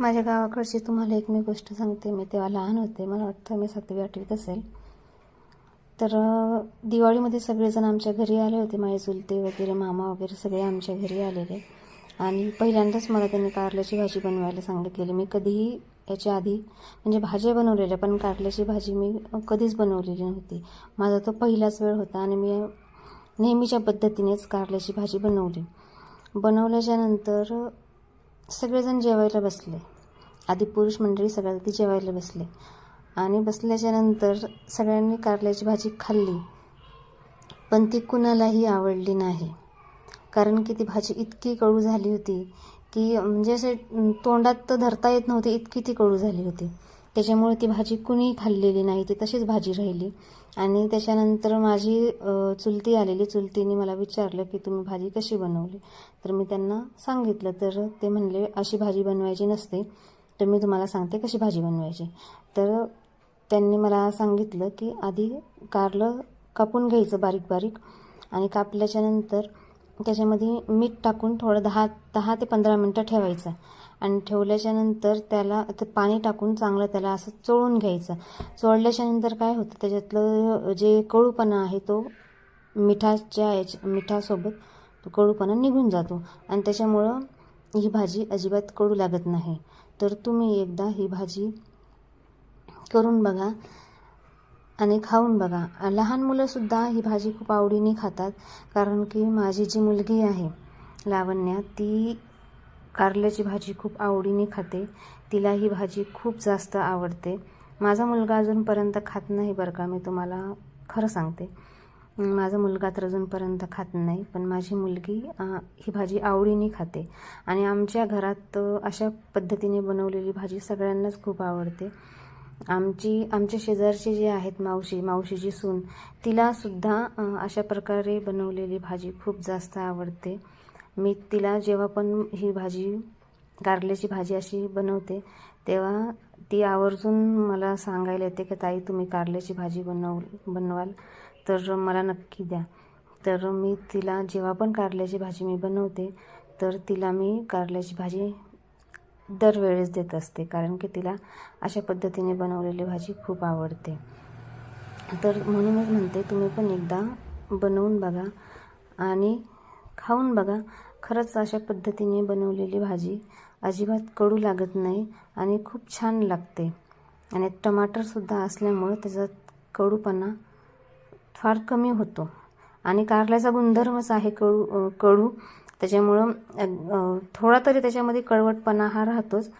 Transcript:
माझ्या गावाकडची तुम्हाला एक मी गोष्ट सांगते. मी तेव्हा लहान होते. मला वाटतं मी सातवी आठवीत असेल. तर दिवाळीमध्ये सगळेजण आमच्या घरी आले होते. माझे चुलते वगैरे मामा वगैरे सगळे आमच्या घरी आलेले. आणि पहिल्यांदाच मला त्यांनी कारल्याची भाजी बनवायला सांगितलेली. मी कधीही याच्या आधी म्हणजे भाज्या बनवलेल्या पण कारल्याची भाजी मी कधीच बनवलेली नव्हती. माझा तो पहिलाच वेळ होता आणि मी नेहमीच्या पद्धतीनेच कारल्याची भाजी बनवली. बनवल्याच्यानंतर सगळेजण जेवायला बसले. आधी पुरुष मंडळी सगळ्यात आधी जेवायला बसले. आणि बसल्याच्या नंतर सगळ्यांनी कारल्याची भाजी खाल्ली. पण ती कुणालाही आवडली नाही. कारण की ती भाजी इतकी कडू झाली होती की म्हणजे असे तोंडात तर धरता येत नव्हती इतकी ती कडू झाली होती. त्याच्यामुळे ती भाजी कुणी खाल्लेली नाही ती तशीच भाजी राहिली. आणि त्याच्यानंतर माझी चुलती आलेली. चुलतीने मला विचारलं की तुम्ही भाजी कशी बनवली? तर मी त्यांना सांगितलं तर ते म्हणले अशी भाजी बनवायची नसते तर मी तुम्हाला सांगते कशी भाजी बनवायची. तर त्यांनी मला सांगितलं की आधी कारलं कापून घ्यायचं बारीक बारीक आणि कापल्याच्यानंतर त्याच्यामध्ये मीठ टाकून थोडं दहा दहा ते पंधरा मिनटं ठेवायचं. आणि ठेवल्याच्यानंतर त्याला ते पाणी टाकून चांगलं त्याला असं चोळून घ्यायचं. चोळल्याच्यानंतर काय होतं त्याच्यातलं जे कडूपणा आहे तो मिठाच्या याच्या मिठासोबत तो कडूपणा निघून जातो. आणि त्याच्यामुळं ही भाजी अजिबात कडू लागत नाही. तर तुम्ही एकदा ही भाजी करून बघा. आणि खाऊन बघा. लहान मुलंसुद्धा ही भाजी खूप आवडीने खातात कारण की माझी जी मुलगी आहे लावण्या ती कारल्याची भाजी खूप आवडीने खाते. तिला ही भाजी खूप जास्त आवडते. माझा मुलगा अजूनपर्यंत खात नाही बरं का मी तुम्हाला खरं सांगते. माझा मुलगा तर अजूनपर्यंत खात नाही पण माझी मुलगी ही भाजी आवडीने खाते. आणि आमच्या घरात अशा पद्धतीने बनवलेली भाजी सगळ्यांनाच खूप आवडते. आमची आमच्या शेजारचे जे आहेत मावशी मावशीची सून तिलासुद्धा अशा प्रकारे बनवलेली भाजी खूप जास्त आवडते. मी तिला जेव्हा पण ही भाजी कारल्याची भाजी अशी बनवते तेव्हा ती आवर्जून मला सांगायला येते की ताई तुम्ही कारल्याची भाजी बनव बनवाल तर मला नक्की द्या. तर मी तिला जेव्हा पण कारल्याची भाजी मी बनवते तर तिला मी कारल्याची भाजी दरवेळेस देत असते कारण की तिला अशा पद्धतीने बनवलेली भाजी खूप आवडते. तर म्हणूनच म्हणते तुम्ही पण एकदा बनवून बघा आणि खाऊन बघा. खरंच अशा पद्धतीने बनवलेली भाजी अजिबात कडू लागत नाही आणि खूप छान लागते. आणि टमाटरसुद्धा असल्यामुळं त्याचा कडूपणा फार कमी होतो. आणि कारल्याचा गुणधर्मच आहे कडू कडू. त्याच्यामुळं थोडा तरी त्याच्यामध्ये कडवटपणा हा राहतोच.